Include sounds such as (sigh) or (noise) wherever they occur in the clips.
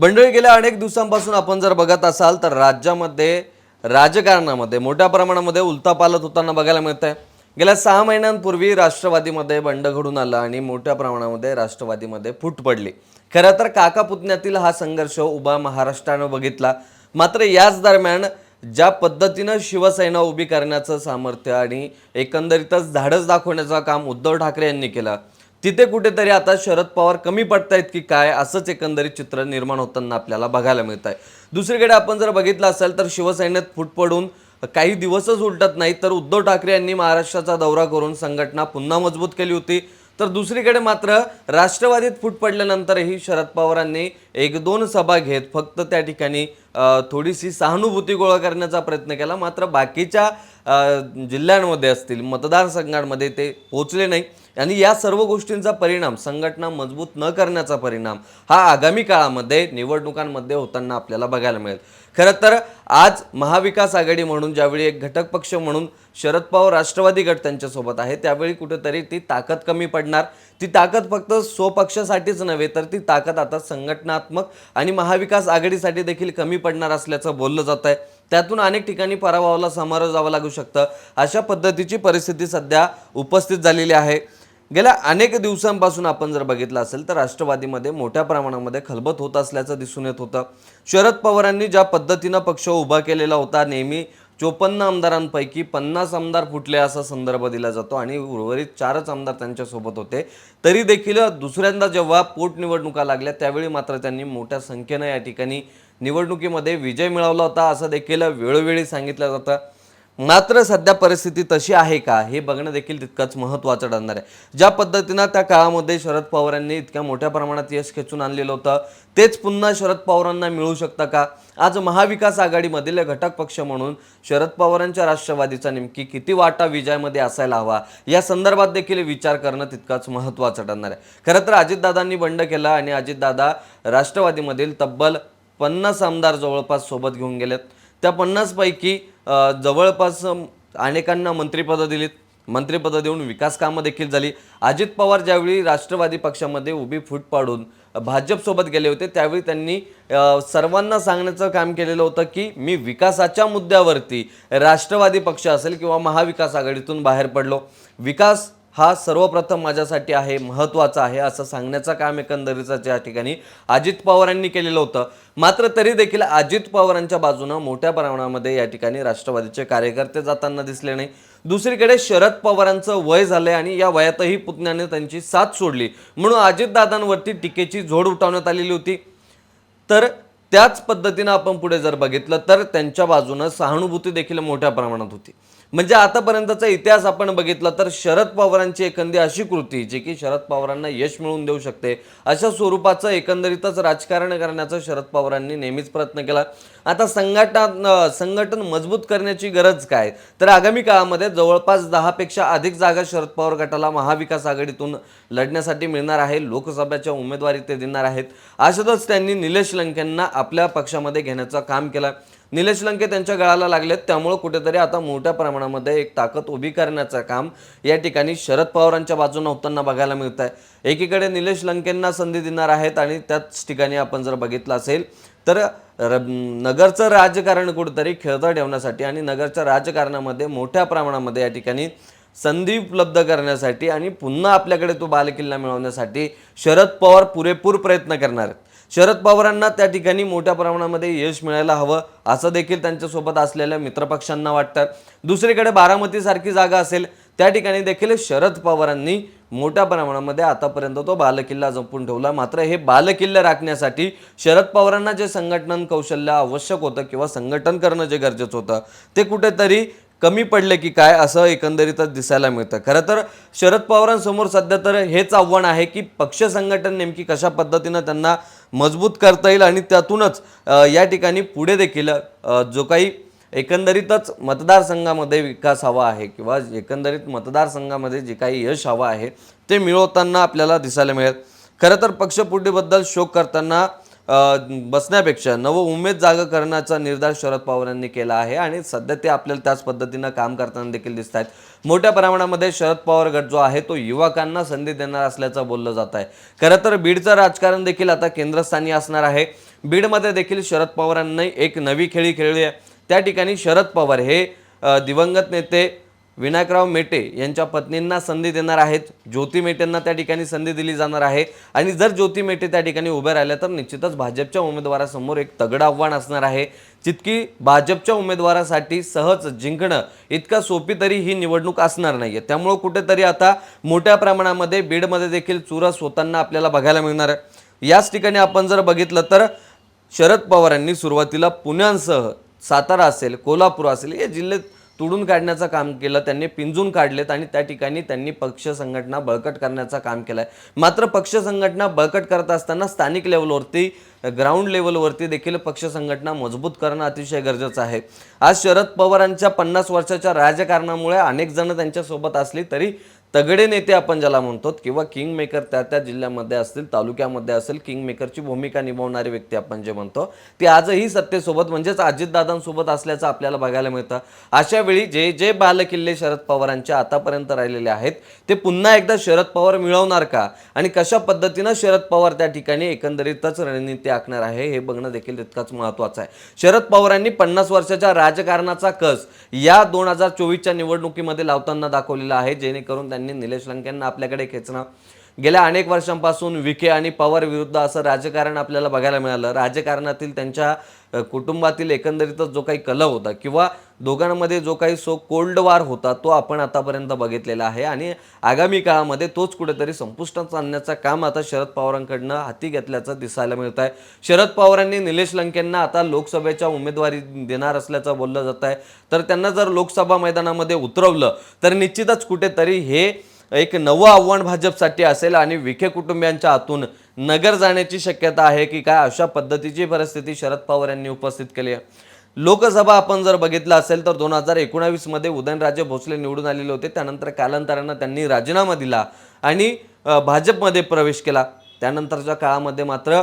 मंडळी गेल्या अनेक दिवसांपासून आपण जर बघत असाल तर राज्यामध्ये राजकारणामध्ये मोठ्या प्रमाणामध्ये उलथापालत होताना बघायला मिळत आहे गेल्या सहा महिन्यांपूर्वी राष्ट्रवादीमध्ये बंड घडून आलं आणि मोठ्या प्रमाणामध्ये राष्ट्रवादीमध्ये फूट पडली. खरं तर काका पुतण्यातील हा संघर्ष उभा महाराष्ट्रानं बघितला. मात्र याच दरम्यान ज्या पद्धतीनं शिवसेना उभी करण्याचं सामर्थ्य आणि एकंदरीतच धाडस दाखवण्याचं काम उद्धव ठाकरे यांनी केलं तिथे कुठेतरी आता शरद पवार कमी पडतायत की काय असंच एकंदरीत चित्र निर्माण होताना आपल्याला बघायला मिळत आहे दुसरीकडे आपण जर बघितलं असेल तर शिवसेनेत फूट पडून काही दिवसच उलटत नाही तर उद्धव ठाकरे यांनी महाराष्ट्राचा दौरा करून संघटना पुन्हा मजबूत केली होती. तर दुसरीकडे मात्र राष्ट्रवादीत फूट पडल्यानंतरही शरद पवारांनी एक दोन सभा घेत फक्त त्या ठिकाणी थोडीशी सहानुभूती गोळा करण्याचा प्रयत्न केला. मात्र बाकीच्या जिल्ह्यांमध्ये असतील मतदारसंघांमध्ये ते पोचले नाही. आणि या सर्व गोष्टींचा परिणाम संघटना मजबूत न करण्याचा परिणाम हा आगामी काळामध्ये निवडणुकांमध्ये होताना आपल्याला बघायला मिळेल. खरं तर आज महाविकास आघाडी म्हणून ज्यावेळी एक घटक पक्ष म्हणून शरद पवार राष्ट्रवादी गट त्यांच्यासोबत आहे. त्यावेळी कुठेतरी ती ताकद कमी पडणार. ती ताकद फक्त स्वपक्षासाठीच नव्हे तर ती ताकद आता संघटनात्मक आणि महाविकास आघाडीसाठी देखील कमी पडणार असल्याचं बोललं जात आहे त्यातून अनेक ठिकाणी पराभवाला सामोरं जावं लागू शकतं. अशा पद्धतीची परिस्थिती सध्या उपस्थित झालेली आहे. गेल्या अनेक दिवसांपासून आपण जर बघितलं असेल तर राष्ट्रवादीमध्ये मोठ्या प्रमाणामध्ये खलबत होत असल्याचं दिसून येत होतं. शरद पवारांनी ज्या पद्धतीनं पक्ष उभा केलेला होता नेहमी चोपन्न आमदारांपैकी पन्नास आमदार फुटले असा संदर्भ दिला जातो आणि उर्वरित चारच आमदार त्यांच्यासोबत होते. तरी देखील दुसऱ्यांदा जेव्हा पोटनिवडणुका लागल्या त्यावेळी मात्र त्यांनी मोठ्या संख्येनं या ठिकाणी निवडणुकीमध्ये विजय मिळवला होता असं देखील वेळोवेळी सांगितलं जातं. मात्र सध्या परिस्थिती तशी आहे का? हे बघणं देखील तितकंच महत्त्वाचं ठरणार आहे. ज्या पद्धतीनं त्या काळामध्ये शरद पवारांनी इतक्या मोठ्या प्रमाणात यश खेचून आणलेलं होतं तेच पुन्हा शरद पवारांना मिळू शकतं का? आज महाविकास आघाडीमधील घटक पक्ष म्हणून शरद पवारांच्या राष्ट्रवादीचा नेमकी किती वाटा विजयामध्ये असायला हवा? या संदर्भात देखील विचार करणं तितकंच महत्त्वाचं ठरणार आहे. खरं तर अजितदादांनी बंड केला आणि अजितदादा राष्ट्रवादीमधील तब्बल पन्नास आमदार जवळपास सोबत घेऊन गेलेत. त्या पन्नासपैकी जवळपास अनेकांना मंत्रिपदं दिलीत. मंत्रिपदं देऊन विकास कामं देखील झाली. अजित पवार ज्यावेळी राष्ट्रवादी पक्षामध्ये उभी फूट पाडून भाजपसोबत गेले होते त्यावेळी त्यांनी सर्वांना सांगण्याचं काम केलेलं होतं की मी विकासाच्या मुद्द्यावरती राष्ट्रवादी पक्ष असेल किंवा महाविकास आघाडीतून बाहेर पडलो. विकास हा सर्वप्रथम माझ्यासाठी आहे महत्त्वाचा आहे असं सांगण्याचं काम एकंदरीतच या ठिकाणी. अजित पवारांनी केलेलं होतं. मात्र तरी देखील अजित पवारांच्या बाजूनं मोठ्या प्रमाणामध्ये या ठिकाणी राष्ट्रवादीचे कार्यकर्ते जाताना दिसले नाही. दुसरीकडे शरद पवारांचं वय झालंय आणि या वयातही पुतण्याने त्यांची साथ सोडली. म्हणून अजितदादांवरती टीकेची झोड उठवण्यात आलेली होती. तर त्याच पद्धतीनं आपण पुढे जर बघितलं तर त्यांच्या बाजूनं सहानुभूती देखील मोठ्या प्रमाणात होती. म्हणजे आतापर्यंतचा इतिहास आपण बघितला तर शरद पवारांची एखादी अशी कृती जी की शरद पवारांना यश मिळवून देऊ शकते अशा स्वरूपाचं एकंदरीतच राजकारण करण्याचा शरद पवारांनी नेहमीच प्रयत्न केला. आता संघटना संघटन मजबूत करण्याची गरज काय? तर आगामी काळामध्ये जवळपास दहापेक्षा अधिक जागा शरद पवार गटाला महाविकास आघाडीतून लढण्यासाठी मिळणार आहे. लोकसभेच्या उमेदवारी ते देणार आहेत. अशातच त्यांनी निलेश लंकेंना आपल्या पक्षामध्ये घेण्याचं काम केलं. निलेश लंके त्यांच्या गळाला लागलेत. त्यामुळं कुठेतरी आता मोठ्या प्रमाणामध्ये एक ताकद उभी करण्याचं काम या ठिकाणी शरद पवारांच्या बाजूने होताना बघायला मिळत आहे एकीकडे निलेश लंकेंना संधी देणार आहेत आणि त्याच ठिकाणी आपण जर बघितलं असेल तर र- नगरचं राजकारण कुठेतरी खेळतं ठेवण्यासाठी आणि नगरच्या राजकारणामध्ये मोठ्या प्रमाणामध्ये या ठिकाणी संधी उपलब्ध करण्यासाठी आणि पुन्हा आपल्याकडे तो बालकिल्ला मिळवण्यासाठी शरद पवार पुरेपूर प्रयत्न करणार आहेत. शरद पवारांना त्या ठिकाणी मोठ्या प्रमाणामध्ये यश मिळायला हवं असं देखील त्यांच्यासोबत असलेल्या मित्रपक्षांना वाटतं. दुसरीकडे बारामतीसारखी जागा असेल त्या ठिकाणी देखील शरद पवारांनी मोठ्या प्रमाणामध्ये आतापर्यंत तो बालकिल्ला जपून ठेवला. मात्र हे बालकिल्ले राखण्यासाठी शरद पवारांना जे संघटन कौशल्य आवश्यक होतं किंवा संघटन करणं जे गरजेचं होतं ते कुठेतरी कमी पडले की काय असं एकंदरीतच दिसायला मिळतं. खरं तर शरद पवारांसमोर सध्या तर हेच आव्हान आहे की पक्ष संघटन नेमकी कशा पद्धतीनं त्यांना मजबूत करता येईल आणि त्यातूनच या ठिकाणी पुढे देखील जो काही एकंदरीतच मतदारसंघामध्ये विकास हवा आहे किंवा एकंदरीत मतदारसंघामध्ये जे काही यश हवं आहे ते मिळवताना आपल्याला दिसायला मिळेल. खरं तर पक्षपुटीबद्दल शोक करताना बसण्यापेक्षा नव उमेद जागा करण्याचा निर्धार शरद पवार यांनी केला आहे आणि सध्या ते आपल्याला त्याच पद्धतीनं काम करताना देखील दिसत आहेत. मोठ्या प्रमाणामध्ये शरद पवार गट जो आहे तो युवकांना संधी देणार असल्याचं बोललं जात आहे. खरं तर बीडचं राजकारण देखील आता केंद्रस्थानी असणार आहे. बीडमध्ये देखील शरद पवारांनी एक नवी खेळी खेळली आहे. त्या ठिकाणी शरद पवार हे दिवंगत नेते विनायकराव मेटे यांच्या पत्नींना संधी देणार आहेत. ज्योती मेटेंना त्या ठिकाणी संधी दिली जाणार आहे. आणि जर ज्योती मेटे त्या ठिकाणी उभ्या राहिल्या तर निश्चितच भाजपच्या उमेदवारासमोर एक तगडं आव्हान असणार आहे. जितकी भाजपच्या उमेदवारासाठी सहज जिंकणं इतका सोपी तरी ही निवडणूक असणार नाही आहे त्यामुळं कुठेतरी आता मोठ्या प्रमाणामध्ये बीडमध्ये देखील चुरस होताना आपल्याला बघायला मिळणार आहे. याच ठिकाणी आपण जर बघितलं तर शरद पवारांनी सुरुवातीला पुण्यांसह सातारा असेल कोल्हापूर असेल हे जिल्ह्यात तुडून काढण्याचं काम केलं त्यांनी पिंजून काढलेत आणि त्या ठिकाणी त्यांनी पक्ष संघटना बळकट करण्याचं काम केलं आहे मात्र पक्ष संघटना बळकट करत असताना स्थानिक लेवलवरती ग्राउंड लेवलवरती देखील पक्ष संघटना मजबूत करणं अतिशय गरजेचं आहे. आज शरद पवारांच्या पन्नास वर्षाच्या राजकारणामुळे अनेक जण त्यांच्यासोबत असली तरी तगडे नेते आपण ज्याला म्हणतो किंवा किंग मेकर त्या त्या जिल्ह्यामध्ये असतील तालुक्यामध्ये असेल किंग मेकरची भूमिका निभावणारी व्यक्ती आपण जे म्हणतो ती आजही सत्तेसोबत म्हणजेच अजितदादांसोबत असल्याचं आपल्याला बघायला मिळतं. अशा वेळी जे जे बालकिल्ले शरद पवारांच्या आतापर्यंत राहिलेले आहेत ते पुन्हा एकदा शरद पवार मिळवणार का? आणि कशा पद्धतीनं शरद पवार त्या ठिकाणी एकंदरीतच रणनीती आखणार आहे हे बघणं देखील तितकंच महत्त्वाचं आहे. शरद पवारांनी पन्नास वर्षाच्या राजकारणाचा कस या दोन हजार चोवीसच्या निवडणुकीमध्ये लावताना दाखवलेला आहे जेणेकरून त्यांनी निलेश लंकेंना आपल्याकडे खेचणं. गेल्या अनेक वर्षांपासून विखे आणि पवार विरुद्ध असं राजकारण आपल्याला बघायला मिळालं. राजकारणातील त्यांच्या कुटुंबातील एकंदरीतच जो काही कल होता किंवा दोघांमध्ये जो काही सो कोल्ड वार होता तो आपण आतापर्यंत बघितलेला आहे आणि आगामी काळामध्ये तोच कुठेतरी संपुष्टात आणण्याचं काम आता शरद पवारांकडनं हाती घेतल्याचं दिसायला मिळत आहे शरद पवारांनी निलेश लंकेंना आता लोकसभेच्या उमेदवारी देणार असल्याचं बोललं जात आहे तर त्यांना जर लोकसभा मैदानामध्ये उतरवलं तर निश्चितच कुठेतरी हे एक नवं आव्हान भाजपसाठी असेल आणि विखे कुटुंबियांच्या हातून नगर जाण्याची शक्यता आहे की काय अशा पद्धतीची परिस्थिती शरद पवार यांनी उपस्थित केली आहे. लोकसभा आपण जर बघितलं असेल तर दोन हजार एकोणावीसमध्ये उदयनराजे भोसले निवडून आलेले होते. त्यानंतर कालांतरानं त्यांनी राजीनामा दिला आणि भाजपमध्ये प्रवेश केला. त्यानंतरच्या काळामध्ये मात्र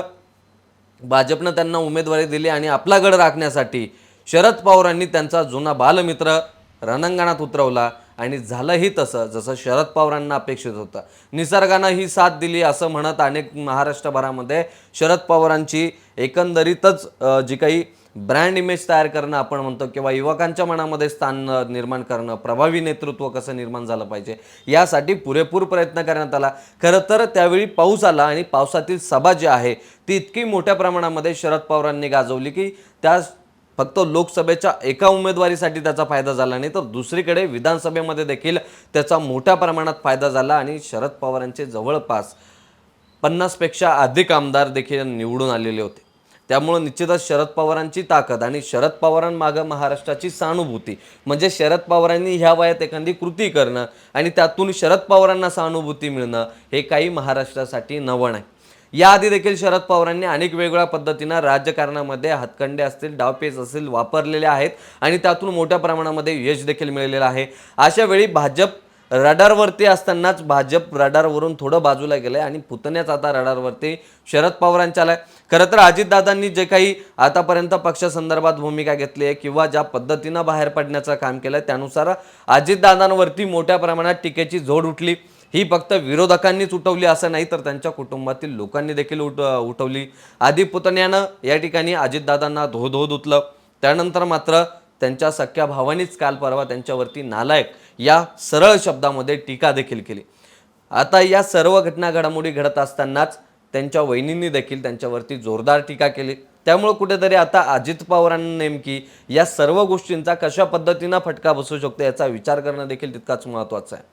भाजपनं त्यांना उमेदवारी दिली आणि आपला गड राखण्यासाठी शरद पवारांनी त्यांचा जुना बालमित्र रणांगणात उतरवला आणि झालंही तसं जसं शरद पवारांना अपेक्षित होतं. निसर्गानं ही साथ दिली असं म्हणत अनेक महाराष्ट्रभरामध्ये शरद पवारांची एकंदरीतच जी काही ब्रँड इमेज तयार करणं आपण म्हणतो किंवा युवकांच्या मनामध्ये स्थान निर्माण करणं प्रभावी नेतृत्व कसं निर्माण झालं पाहिजे यासाठी पुरेपूर प्रयत्न करण्यात आला. खरं तर त्यावेळी पाऊस आला आणि पावसातील सभा जी आहे ती इतकी मोठ्या प्रमाणामध्ये शरद पवारांनी गाजवली की त्या फक्त लोकसभेच्या एका उमेदवारीसाठी त्याचा फायदा झाला नाही तर दुसरीकडे विधानसभेमध्ये देखील त्याचा मोठ्या प्रमाणात फायदा झाला आणि शरद पवारांचे जवळपास पन्नासपेक्षा अधिक आमदार देखील निवडून आलेले होते. त्यामुळं निश्चितच शरद पवारांची ताकद आणि शरद पवारांमागं महाराष्ट्राची सहानुभूती. म्हणजे शरद पवारांनी ह्या वयात एखादी कृती करणं आणि त्यातून शरद पवारांना सहानुभूती मिळणं हे काही महाराष्ट्रासाठी नवं नाही. याआधी देखील शरद पवारांनी अनेक वेगवेगळ्या पद्धतीनं राजकारणामध्ये हातखंडे असतील डावपेच असतील वापरलेले आहेत आणि त्यातून मोठ्या प्रमाणामध्ये यश देखील मिळालेलं आहे. अशा वेळी भाजप रडारवरती असतानाच भाजप रडारवरून थोडं बाजूला गेलंय आणि पुतण्याच आता रडारवरती शरद पवारांच्या आलाय खरं तर अजितदादांनी जे काही आतापर्यंत पक्षासंदर्भात भूमिका घेतली आहे किंवा ज्या पद्धतीनं बाहेर पडण्याचं काम केलंय त्यानुसार अजितदादांवरती मोठ्या प्रमाणात टीकेची झोड उठली. ही फक्त विरोधकांनीच उठवली असं नाही तर त्यांच्या कुटुंबातील लोकांनी देखील उठ उठवली. आधी पुतण्यानं या ठिकाणी अजितदादांना धो धो धुतलं त्यानंतर मात्र त्यांच्या सख्या भावानीच काल परवा त्यांच्यावरती नालायक या सरळ शब्दामध्ये टीका देखील केली. आता या सर्व घटना घडामोडी घडत असतानाच त्यांच्या वहिनींनी देखील त्यांच्यावरती जोरदार टीका केली. त्यामुळं कुठेतरी आता अजित पवारांना नेमकी या सर्व गोष्टींचा कशा पद्धतीनं फटका बसू शकतो याचा विचार करणं देखील तितकाच महत्त्वाचं आहे.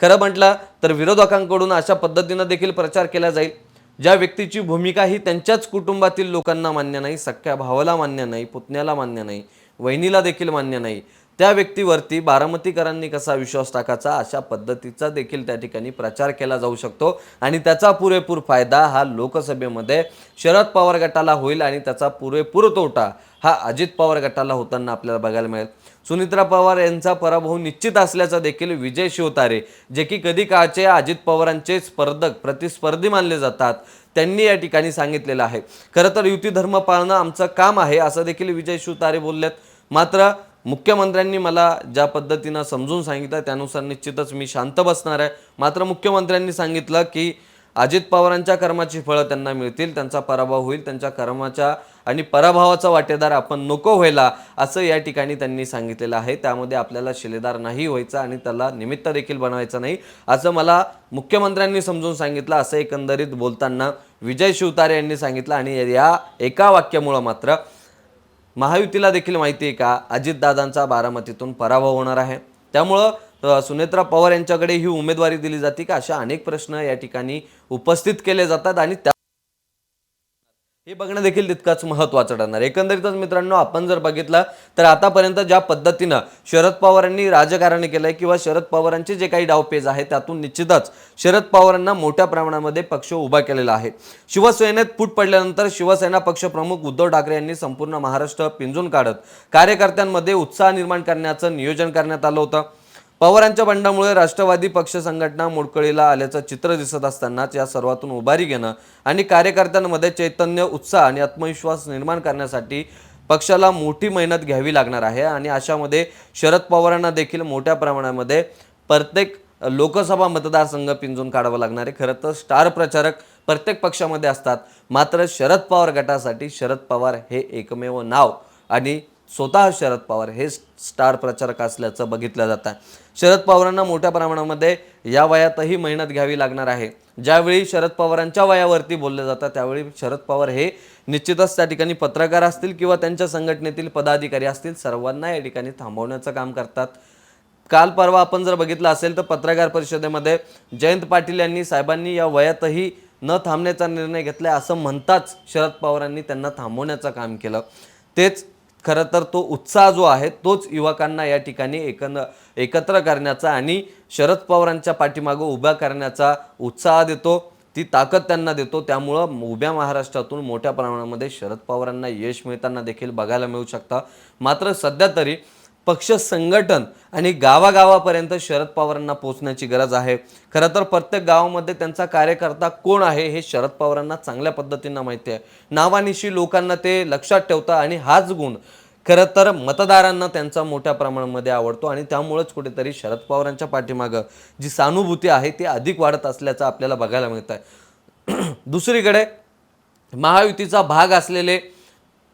खरं म्हटलं तर विरोधकांकडून अशा पद्धतीनं देखील प्रचार केला जाईल ज्या व्यक्तीची भूमिका ही त्यांच्याच कुटुंबातील लोकांना मान्य नाही सख्या भावाला मान्य नाही पुतण्याला मान्य नाही वहिनीला देखील मान्य नाही त्या व्यक्तीवरती बारामतीकरांनी कसा विश्वास टाकायचा अशा पद्धतीचा देखील त्या ठिकाणी प्रचार केला जाऊ शकतो. आणि त्याचा पुरेपूर फायदा हा लोकसभेमध्ये शरद पवार गटाला होईल आणि त्याचा पुरेपूर तोटा हा अजित पवार गटाला होताना आपल्याला बघायला मिळेल. सुनित्रा पवार यांचा पराभव निश्चित असल्याचा देखील विजय शिवतारे जे की कधी काळचे अजित पवारांचे स्पर्धक प्रतिस्पर्धी मानले जातात त्यांनी या ठिकाणी सांगितलेलं आहे. खरं तर युती धर्म पाळणं आमचं काम आहे असं देखील विजय शिवतारे बोललेत. मात्र मुख्यमंत्र्यांनी मला ज्या पद्धतीनं समजून सांगितलं त्यानुसार निश्चितच मी शांत बसणार आहे. मात्र मुख्यमंत्र्यांनी सांगितलं की अजित पवारांच्या कर्माची फळं त्यांना मिळतील त्यांचा पराभव होईल त्यांच्या कर्माच्या आणि पराभवाचा वाटेदार आपण नको व्हायला असं या ठिकाणी त्यांनी सांगितलेलं आहे. त्यामध्ये आपल्याला शिलेदार नाही व्हायचं आणि त्याला निमित्त देखील बनवायचं नाही असं मला मुख्यमंत्र्यांनी समजून सांगितलं असं एकंदरीत बोलताना विजय शिवतारे यांनी सांगितलं आणि या एका वाक्यामुळं मात्र महायुतीला देखील माहिती आहे का? अजितदादांचा बारामतीतून पराभव होणार आहे. त्यामुळं सुनेत्रा पवार यांच्याकडे ही उमेदवारी दिली जाते का? अशा अनेक प्रश्न या ठिकाणी उपस्थित केले जातात आणि त्या हे बघणं देखील तितकंच महत्त्वाचं ठरणार. एकंदरीतच मित्रांनो आपण जर बघितलं तर आतापर्यंत ज्या पद्धतीनं शरद पवारांनी राजकारण केलंय किंवा शरद पवारांचे जे काही डावपेज आहे त्यातून निश्चितच शरद पवारांना मोठ्या प्रमाणामध्ये पक्ष उभा केलेला आहे. शिवसेनेत फूट पडल्यानंतर शिवसेना पक्षप्रमुख उद्धव ठाकरे यांनी संपूर्ण महाराष्ट्र पिंजून काढत कार्यकर्त्यांमध्ये उत्साह निर्माण करण्याचं नियोजन करण्यात आलं होतं. पवारांच्या बंडामुळे राष्ट्रवादी पक्ष संघटना मोडकळीला आल्याचं चित्र दिसत असतानाच या सर्वातून उभारी घेणं आणि कार्यकर्त्यांमध्ये चैतन्य उत्साह आणि आत्मविश्वास निर्माण करण्यासाठी पक्षाला मोठी मेहनत घ्यावी लागणार आहे. आणि अशामध्ये शरद पवारांना देखील मोठ्या प्रमाणामध्ये प्रत्येक लोकसभा मतदारसंघ पिंजून काढावं लागणार आहे. खरं तर स्टार प्रचारक प्रत्येक पक्षामध्ये असतात. मात्र शरद पवार गटासाठी शरद पवार हे एकमेव नाव. आणि स्वतः शरद पवार हे स्टार प्रचारक असल्याचं बघितलं जातं. शरद पवारांना मोठ्या प्रमाणामध्ये या वयातही मेहनत घ्यावी लागणार आहे. ज्यावेळी शरद पवारांच्या वयावरती बोललं जातं त्यावेळी शरद पवार हे निश्चितच त्या ठिकाणी पत्रकार असतील किंवा त्यांच्या संघटनेतील पदाधिकारी असतील सर्वांना या ठिकाणी थांबवण्याचं काम करतात. काल परवा आपण जर बघितलं असेल तर पत्रकार परिषदेमध्ये जयंत पाटील यांनी साहेबांनी या वयातही न थांबण्याचा निर्णय घेतला असं म्हणताच शरद पवारांनी त्यांना थांबवण्याचं काम केलं. तेच खरं तर तो उत्साह जो आहे तोच युवकांना या ठिकाणी एकन एकत्र करण्याचा आणि शरद पवारांच्या पाठीमागं उभा करण्याचा उत्साह देतो. ती ताकद त्यांना देतो. त्यामुळं उभ्या महाराष्ट्रातून मोठ्या प्रमाणामध्ये शरद पवारांना यश मिळताना देखील बघायला मिळू शकतं. मात्र सध्या तरी पक्ष संघटन आणि गावागावापर्यंत शरद पवारांना पोहोचण्याची गरज आहे. खरं तर प्रत्येक गावामध्ये त्यांचा कार्यकर्ता कोण आहे हे शरद पवारांना चांगल्या पद्धतीनं माहिती आहे. नावानिशी लोकांना ते लक्षात ठेवतं आणि हाच गुण खरं तर मतदारांना त्यांचा मोठ्या प्रमाणामध्ये आवडतो आणि त्यामुळेच कुठेतरी शरद पवारांच्या पाठीमागं जी सानुभूती आहे ती अधिक वाढत असल्याचं आपल्याला बघायला मिळत आहे (clears throat) दुसरीकडे महायुतीचा भाग असलेले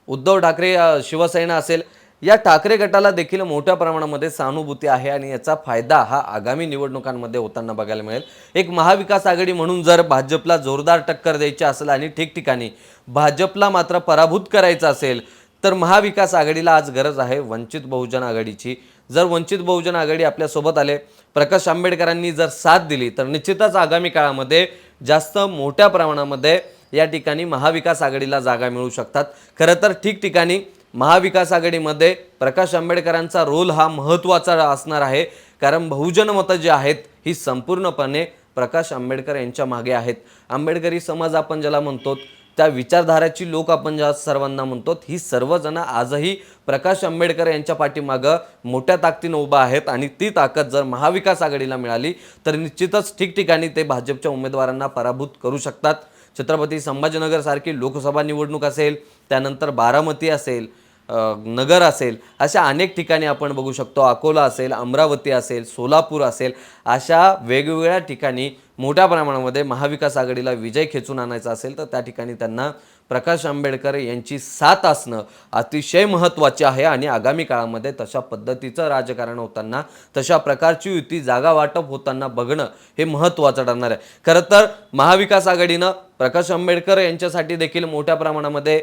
उद्धव ठाकरे शिवसेना असेल या ठाकरे गटाला देखील मोठ्या प्रमाणामध्ये सहानुभूती आहे आणि याचा फायदा हा आगामी निवडणुकांमध्ये होताना बघायला मिळेल. एक महाविकास आघाडी म्हणून जर भाजपला जोरदार टक्कर द्यायची असेल आणि ठिकठिकाणी भाजपला मात्र पराभूत करायचं असेल तर महाविकास आघाडीला आज गरज आहे वंचित बहुजन आघाडीची. जर वंचित बहुजन आघाडी आपल्यासोबत आले प्रकाश आंबेडकरांनी जर साथ दिली तर निश्चितच आगामी काळामध्ये जास्त मोठ्या प्रमाणामध्ये या ठिकाणी महाविकास आघाडीला जागा मिळू शकतात. खरं तर ठिकठिकाणी महाविकास आघाडीमध्ये प्रकाश आंबेडकरांचा रोल हा महत्त्वाचा असणार आहे. कारण बहुजन मतं जी आहेत ही संपूर्णपणे प्रकाश आंबेडकर यांच्या मागे आहेत. आंबेडकरी समाज आपण ज्याला म्हणतो त्या विचारधाराची लोक आपण ज्या सर्वांना म्हणतो ही सर्वजण आजही प्रकाश आंबेडकर यांच्या पाठीमागं मोठ्या ताकदीनं उभा आहेत आणि ती ताकद जर महाविकास आघाडीला मिळाली तर निश्चितच ठिकठिकाणी ते भाजपच्या उमेदवारांना पराभूत करू शकतात. छत्रपती संभाजीनगरसारखी लोकसभा निवडणूक असेल त्यानंतर बारामती असेल नगर असेल अशा अनेक ठिकाणी आपण बघू शकतो. अकोला असेल अमरावती असेल सोलापूर असेल अशा वेगवेगळ्या ठिकाणी मोठ्या प्रमाणामध्ये महाविकास आघाडीला विजय खेचून आणायचा असेल तर त्या ठिकाणी त्यांना प्रकाश आंबेडकर यांची साथ असणं अतिशय महत्त्वाचे आहे आणि आगामी काळामध्ये तशा पद्धतीचं राजकारण होताना तशा प्रकारची युती जागा वाटप होताना बघणं हे महत्त्वाचं ठरणार आहे. खरं तर महाविकास आघाडीनं प्रकाश आंबेडकर यांच्यासाठी देखील मोठ्या प्रमाणामध्ये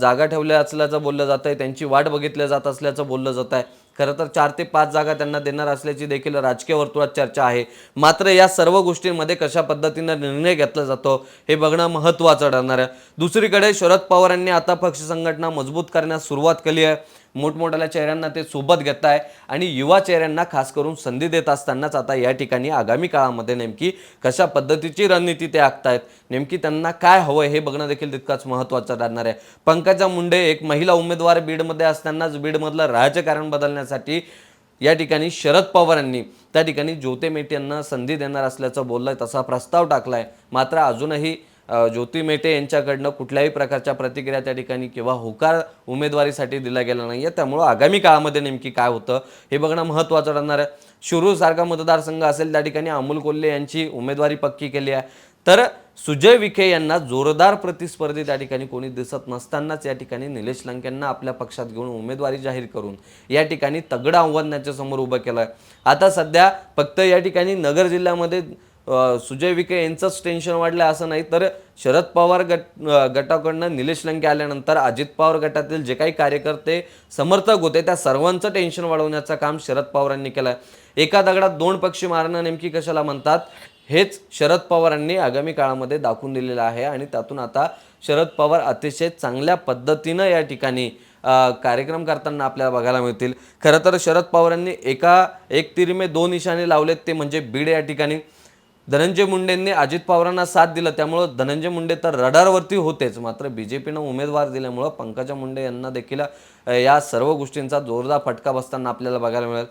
जागा ठेवल्या असल्याचं बोललं जात आहे त्यांची वाट बघितल्या जात असल्याचं बोललं जात आहे खरं तर चार ते पाच जागा त्यांना देणार असल्याची देखील राजकीय वर्तुळात चर्चा आहे. मात्र या सर्व गोष्टींमध्ये कशा पद्धतीनं निर्णय घेतला जातो हे बघणं महत्त्वाचं ठरणार आहे. दुसरीकडे शरद पवारांनी आता पक्ष संघटना मजबूत करण्यास सुरुवात केली आहे. मोठमोठ्या चेहऱ्यांना ते सोबत घेत आहे आणि युवा चेहऱ्यांना खास करून संधी देत असतानाच आता या ठिकाणी आगामी काळामध्ये नेमकी कशा पद्धतीची रणनीती ते आखतायत? नेमकी त्यांना काय हवं हे बघणं देखील तितकंच महत्त्वाचं ठरणार आहे. पंकजा मुंडे एक महिला उमेदवार बीडमध्ये असतानाच बीडमधलं राजकारण बदलण्यासाठी या ठिकाणी शरद पवारांनी त्या ठिकाणी ज्योते मेट यांना संधी देणार असल्याचं बोललंय तसा प्रस्ताव टाकला आहे मात्र अजूनही ज्योती मेटे यांच्याकडनं कुठल्याही प्रकारच्या प्रतिक्रिया त्या ठिकाणी किंवा होकार उमेदवारीसाठी दिला गेला नाही आहे त्यामुळं आगामी काळामध्ये नेमकी काय होतं हे बघणं महत्त्वाचं ठरणार आहे. शिरूर सारखा मतदारसंघ असेल त्या ठिकाणी अमोल कोल्हे यांची उमेदवारी पक्की केली आहे. तर सुजय विखे यांना जोरदार प्रतिस्पर्धी त्या ठिकाणी कोणी दिसत नसतानाच या ठिकाणी निलेश लंक्यांना आपल्या पक्षात घेऊन उमेदवारी जाहीर करून या ठिकाणी तगडं आव्हान त्यांच्यासमोर उभं केलं आहे आता सध्या फक्त या ठिकाणी नगर जिल्ह्यामध्ये सुजय विखे यांचंच टेन्शन वाढलं असं नाही तर शरद पवार गट गटाकडनं निलेश लंके आल्यानंतर अजित पवार गटातील जे काही कार्यकर्ते समर्थक होते त्या सर्वांचं टेन्शन वाढवण्याचं काम शरद पवारांनी केलं आहे एका दगडात दोन पक्षी मारणं नेमकी कशाला म्हणतात हेच शरद पवारांनी आगामी काळामध्ये दाखवून दिलेलं आहे आणि त्यातून आता शरद पवार अतिशय चांगल्या पद्धतीनं या ठिकाणी कार्यक्रम करताना आपल्याला बघायला मिळतील. खरं तर शरद पवारांनी एका एक तिरीमे दोन इशाने लावलेत ते म्हणजे बीड या ठिकाणी. धनंजय मुंडेंनी अजित पवारांना साथ दिला. त्यामुळं धनंजय मुंडे तर रडारवरती होतेच. मात्र बी जे पीनं उमेदवार दिल्यामुळं पंकजा मुंडे यांना देखील या सर्व गोष्टींचा जोरदार फटका बसताना आपल्याला बघायला मिळेल.